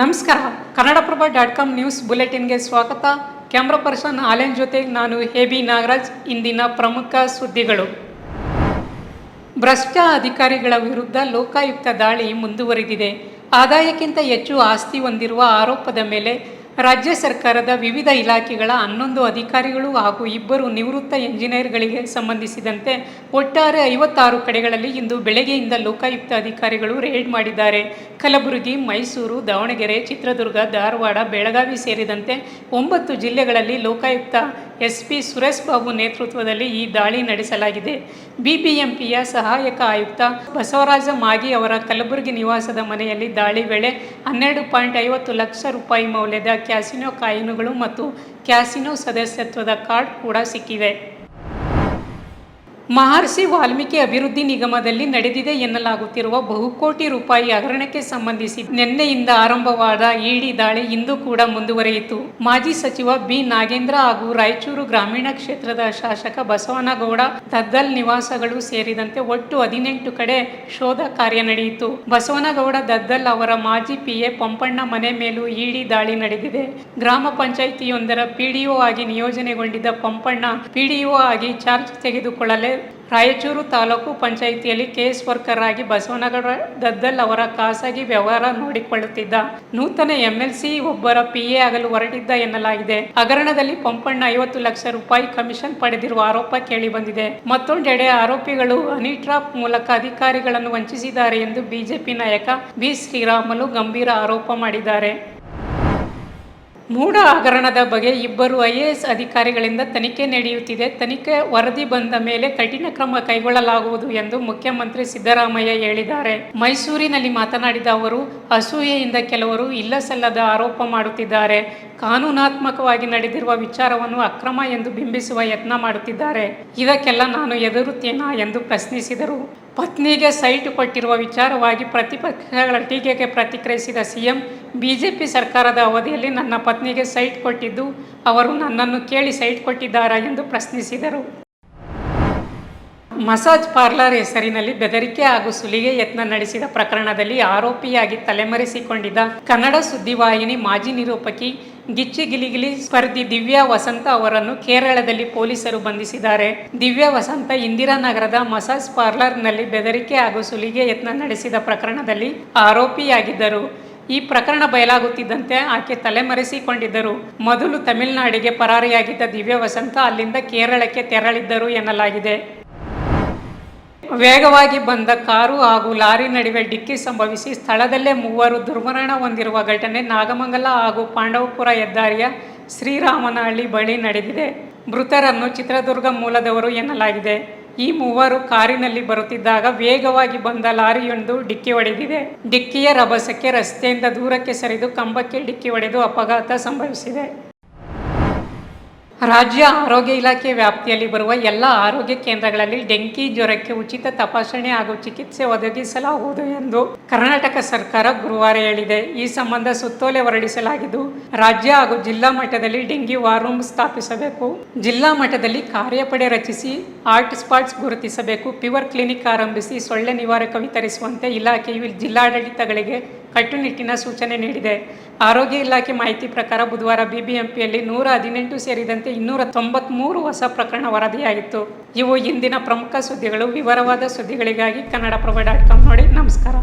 ನಮಸ್ಕಾರ. Kannadaprabha dot com news ಬುಲೆಟಿನ್ಗೆ ಸ್ವಾಗತ. ಕ್ಯಾಮ್ರಾ ಪರ್ಸನ್ ಆಲೆನ್ ಜೊತೆ ನಾನು ಹೇಬಿ ನಾಗರಾಜ್, ಇಂದಿನ ಪ್ರಮುಖ ಸುದ್ದಿಗಳು. ಭ್ರಷ್ಟ ಅಧಿಕಾರಿಗಳ ವಿರುದ್ಧ ಲೋಕಾಯುಕ್ತ ದಾಳಿ ಮುಂದುವರಿದಿದೆ. ಆದಾಯಕ್ಕಿಂತ ಹೆಚ್ಚು ಆಸ್ತಿ ಹೊಂದಿರುವ ಆರೋಪದ ಮೇಲೆ ರಾಜ್ಯ ಸರ್ಕಾರದ ವಿವಿಧ ಇಲಾಖೆಗಳ ಹನ್ನೊಂದು ಅಧಿಕಾರಿಗಳು ಹಾಗೂ ಇಬ್ಬರು ನಿವೃತ್ತ ಎಂಜಿನಿಯರ್ಗಳಿಗೆ ಸಂಬಂಧಿಸಿದಂತೆ ಒಟ್ಟಾರೆ ಐವತ್ತಾರು ಕಡೆಗಳಲ್ಲಿ ಇಂದು ಬೆಳಗ್ಗೆಯಿಂದ ಲೋಕಾಯುಕ್ತ ಅಧಿಕಾರಿಗಳು ರೇಡ್ ಮಾಡಿದ್ದಾರೆ. ಕಲಬುರಗಿ, ಮೈಸೂರು, ದಾವಣಗೆರೆ, ಚಿತ್ರದುರ್ಗ, ಧಾರವಾಡ, ಬೆಳಗಾವಿ ಸೇರಿದಂತೆ ಒಂಬತ್ತು ಜಿಲ್ಲೆಗಳಲ್ಲಿ ಲೋಕಾಯುಕ್ತ ಎಸ್ ಪಿ ಸುರೇಶ್ ಬಾಬು ನೇತೃತ್ವದಲ್ಲಿ ಈ ದಾಳಿ ನಡೆಸಲಾಗಿದೆ. ಬಿಬಿಎಂಪಿಯ ಸಹಾಯಕ ಆಯುಕ್ತ ಬಸವರಾಜ ಮಾಗಿ ಅವರ ಕಲಬುರಗಿ ನಿವಾಸದ ಮನೆಯಲ್ಲಿ ದಾಳಿ ವೇಳೆ ಹನ್ನೆರಡು ಪಾಯಿಂಟ್ ಐವತ್ತು ಲಕ್ಷ ರೂಪಾಯಿ ಮೌಲ್ಯದ ಕ್ಯಾಸಿನೋ ಕಾಯಿನುಗಳು ಮತ್ತು ಕ್ಯಾಸಿನೋ ಸದಸ್ಯತ್ವದ ಕಾರ್ಡ್ ಕೂಡ ಸಿಕ್ಕಿವೆ. ಮಹರ್ಷಿ ವಾಲ್ಮೀಕಿ ಅಭಿವೃದ್ಧಿ ನಿಗಮದಲ್ಲಿ ನಡೆದಿದೆ ಎನ್ನಲಾಗುತ್ತಿರುವ ಬಹುಕೋಟಿ ರೂಪಾಯಿ ಹಗರಣಕ್ಕೆ ಸಂಬಂಧಿಸಿ ನಿನ್ನೆಯಿಂದ ಆರಂಭವಾದ ಇಡಿ ದಾಳಿ ಇಂದು ಕೂಡ ಮುಂದುವರಿಯಿತು. ಮಾಜಿ ಸಚಿವ ಬಿ. ನಾಗೇಂದ್ರ ಹಾಗೂ ರಾಯಚೂರು ಗ್ರಾಮೀಣ ಕ್ಷೇತ್ರದ ಶಾಸಕ ಬಸವನಗೌಡ, ದದ್ದಲ್ ನಿವಾಸಗಳು ಸೇರಿದಂತೆ ಒಟ್ಟು ಹದಿನೆಂಟು ಕಡೆ ಶೋಧ ಕಾರ್ಯ ನಡೆಯಿತು. ಬಸವನಗೌಡ, ದದ್ದಲ್ ಅವರ ಮಾಜಿ ಪಿಎ ಪಂಪಣ್ಣ ಮನೆ ಮೇಲೂ ಇಡಿ ದಾಳಿ ನಡೆದಿದೆ. ಗ್ರಾಮ ಪಂಚಾಯಿತಿಯೊಂದರ ಪಿಡಿಒ ಆಗಿ ನಿಯೋಜನೆಗೊಂಡಿದ್ದ ಪಂಪಣ್ಣ ಪಿಡಿಒ ಆಗಿ ಚಾರ್ಜ್ ತೆಗೆದುಕೊಳ್ಳಲೇ ರಾಯಚೂರು ತಾಲೂಕು ಪಂಚಾಯಿತಿಯಲ್ಲಿ ಕೇಸ್ ವರ್ಕರ್ ಆಗಿ ಬಸವನಗೌಡ ದದ್ದಲ್ ಅವರ ಖಾಸಗಿ ವ್ಯವಹಾರ ನೋಡಿಕೊಳ್ಳುತ್ತಿದ್ದ ನೂತನ ಎಂಎಲ್ಸಿ ಒಬ್ಬರ ಪಿಎ ಆಗಲು ಹೊರಟಿದ್ದ ಎನ್ನಲಾಗಿದೆ. ಹಗರಣದಲ್ಲಿ ಪಂಪಣ್ಣ ಐವತ್ತು ಲಕ್ಷ ರೂಪಾಯಿ ಕಮಿಷನ್ ಪಡೆದಿರುವ ಆರೋಪ ಕೇಳಿಬಂದಿದೆ. ಮತ್ತೊಂದೆಡೆ ಆರೋಪಿಗಳು ಹನಿ ಟ್ರಾಪ್ ಮೂಲಕ ಅಧಿಕಾರಿಗಳನ್ನು ವಂಚಿಸಿದ್ದಾರೆ ಎಂದು ಬಿಜೆಪಿ ನಾಯಕ ಬಿ ಶ್ರೀರಾಮುಲು ಗಂಭೀರ ಆರೋಪ ಮಾಡಿದ್ದಾರೆ. ಮೂಢ ಹಗರಣದ ಬಗ್ಗೆ ಇಬ್ಬರು ಐಎಎಸ್ ಅಧಿಕಾರಿಗಳಿಂದ ತನಿಖೆ ನಡೆಯುತ್ತಿದೆ. ತನಿಖೆ ವರದಿ ಬಂದ ಮೇಲೆ ಕಠಿಣ ಕ್ರಮ ಕೈಗೊಳ್ಳಲಾಗುವುದು ಎಂದು ಮುಖ್ಯಮಂತ್ರಿ ಸಿದ್ದರಾಮಯ್ಯ ಹೇಳಿದ್ದಾರೆ. ಮೈಸೂರಿನಲ್ಲಿ ಮಾತನಾಡಿದ ಅವರು, ಅಸೂಯೆಯಿಂದ ಕೆಲವರು ಇಲ್ಲಸಲ್ಲದ ಆರೋಪ ಮಾಡುತ್ತಿದ್ದಾರೆ. ಕಾನೂನಾತ್ಮಕವಾಗಿ ನಡೆದಿರುವ ವಿಚಾರವನ್ನು ಅಕ್ರಮ ಎಂದು ಬಿಂಬಿಸುವ ಯತ್ನ ಮಾಡುತ್ತಿದ್ದಾರೆ. ಇದಕ್ಕೆಲ್ಲ ನಾನು ಎದುರುತ್ತೇನಾ ಎಂದು ಪ್ರಶ್ನಿಸಿದರು. ಪತ್ನಿಗೆ ಸೈಟ್ ಕೊಟ್ಟಿರುವ ವಿಚಾರವಾಗಿ ಪ್ರತಿಪಕ್ಷಗಳ ಟೀಕೆಗೆ ಪ್ರತಿಕ್ರಿಯಿಸಿದ ಸಿಎಂ, ಬಿಜೆಪಿ ಸರ್ಕಾರದ ಅವಧಿಯಲ್ಲಿ ನನ್ನ ಪತ್ನಿಗೆ ಸೈಟ್ ಕೊಟ್ಟಿದ್ದು, ಅವರು ನನ್ನನ್ನು ಕೇಳಿ ಸೈಟ್ ಕೊಟ್ಟಿದ್ದಾರಾ ಎಂದು ಪ್ರಶ್ನಿಸಿದರು. ಮಸಾಜ್ ಪಾರ್ಲರ್ ಹೆಸರಿನಲ್ಲಿ ಬೆದರಿಕೆ ಹಾಗೂ ಸುಲಿಗೆ ಯತ್ನ ನಡೆಸಿದ ಪ್ರಕರಣದಲ್ಲಿ ಆರೋಪಿಯಾಗಿ ತಲೆಮರೆಸಿಕೊಂಡಿದ್ದ ಕನ್ನಡ ಸುದ್ದಿವಾಹಿನಿ ಮಾಜಿ ನಿರೂಪಕಿ ಗಿಚ್ಚಿ ಗಿಲಿಗಿಲಿ ಸ್ಪರ್ಧಿ ದಿವ್ಯಾ ವಸಂತ ಅವರನ್ನು ಕೇರಳದಲ್ಲಿ ಪೊಲೀಸರು ಬಂಧಿಸಿದ್ದಾರೆ. ದಿವ್ಯಾ ವಸಂತ ಇಂದಿರಾನಗರದ ಮಸಾಜ್ ಪಾರ್ಲರ್ನಲ್ಲಿ ಬೆದರಿಕೆ ಹಾಗೂ ಸುಲಿಗೆ ಯತ್ನ ನಡೆಸಿದ ಪ್ರಕರಣದಲ್ಲಿ ಆರೋಪಿಯಾಗಿದ್ದರು. ಈ ಪ್ರಕರಣ ಬಯಲಾಗುತ್ತಿದ್ದಂತೆ ಆಕೆ ತಲೆಮರೆಸಿಕೊಂಡಿದ್ದರು. ಮೊದಲು ತಮಿಳುನಾಡಿಗೆ ಪರಾರಿಯಾಗಿದ್ದ ದಿವ್ಯ ವಸಂತ ಅಲ್ಲಿಂದ ಕೇರಳಕ್ಕೆ ತೆರಳಿದ್ದರು ಎನ್ನಲಾಗಿದೆ. ವೇಗವಾಗಿ ಬಂದ ಕಾರು ಹಾಗೂ ಲಾರಿ ನಡುವೆ ಡಿಕ್ಕಿ ಸಂಭವಿಸಿ ಸ್ಥಳದಲ್ಲೇ ಮೂವರು ದುರ್ಮರಣ ಹೊಂದಿರುವ ಘಟನೆ ನಾಗಮಂಗಲ ಹಾಗೂ ಪಾಂಡವಪುರ ಹೆದ್ದಾರಿಯ ಶ್ರೀರಾಮನಹಳ್ಳಿ ಬಳಿ ನಡೆದಿದೆ. ಮೃತರನ್ನು ಚಿತ್ರದುರ್ಗ ಮೂಲದವರು ಎನ್ನಲಾಗಿದೆ. ಈ ಮೂವರು ಕಾರಿನಲ್ಲಿ ಬರುತ್ತಿದ್ದಾಗ ವೇಗವಾಗಿ ಬಂದ ಲಾರಿಯೊಂದು ಡಿಕ್ಕಿ ಹೊಡೆದಿದೆ. ಡಿಕ್ಕಿಯ ರಭಸಕ್ಕೆ ರಸ್ತೆಯಿಂದ ದೂರಕ್ಕೆ ಸರಿದು ಕಂಬಕ್ಕೆ ಡಿಕ್ಕಿ ಹೊಡೆದು ಅಪಘಾತ ಸಂಭವಿಸಿದೆ. ರಾಜ್ಯ ಆರೋಗ್ಯ ಇಲಾಖೆ ವ್ಯಾಪ್ತಿಯಲ್ಲಿ ಬರುವ ಎಲ್ಲ ಆರೋಗ್ಯ ಕೇಂದ್ರಗಳಲ್ಲಿ ಡೆಂಗಿ ಜ್ವರಕ್ಕೆ ಉಚಿತ ತಪಾಸಣೆ ಹಾಗೂ ಚಿಕಿತ್ಸೆ ಒದಗಿಸಲಾಗುವುದು ಎಂದು ಕರ್ನಾಟಕ ಸರ್ಕಾರ ಗುರುವಾರ ಹೇಳಿದೆ. ಈ ಸಂಬಂಧ ಸುತ್ತೋಲೆ ಹೊರಡಿಸಲಾಗಿದ್ದು, ರಾಜ್ಯ ಹಾಗೂ ಜಿಲ್ಲಾ ಮಟ್ಟದಲ್ಲಿ ಡೆಂಗಿ ವಾರ್ ರೂಮ್ ಸ್ಥಾಪಿಸಬೇಕು. ಜಿಲ್ಲಾ ಮಟ್ಟದಲ್ಲಿ ಕಾರ್ಯಪಡೆ ರಚಿಸಿ, ಹಾಟ್ ಸ್ಪಾಟ್ಸ್ ಗುರುತಿಸಬೇಕು. ಪ್ಯೂರ್ ಕ್ಲಿನಿಕ್ ಆರಂಭಿಸಿ, ಸೊಳ್ಳೆ ನಿವಾರಕ ವಿತರಿಸುವಂತೆ ಇಲಾಖೆಯು ಜಿಲ್ಲಾಡಳಿತಗಳಿಗೆ ಕಟ್ಟುನಿಟ್ಟಿನ ಸೂಚನೆ ನೀಡಿದೆ. ಆರೋಗ್ಯ ಇಲಾಖೆ ಮಾಹಿತಿ ಪ್ರಕಾರ ಬುಧವಾರ ಬಿಬಿಎಂಪಿಯಲ್ಲಿ ನೂರ ಹದಿನೆಂಟು ಸೇರಿದಂತೆ ಇನ್ನೂರ ತೊಂಬತ್ಮೂರು ಹೊಸ ಪ್ರಕರಣ ವರದಿಯಾಗಿತ್ತು. ಇವು ಇಂದಿನ ಪ್ರಮುಖ ಸುದ್ದಿಗಳು. ವಿವರವಾದ ಸುದ್ದಿಗಳಿಗಾಗಿ ಕನ್ನಡಪ್ರಭ ಡಾಟ್ ಕಾಮ್ ನೋಡಿ. ನಮಸ್ಕಾರ.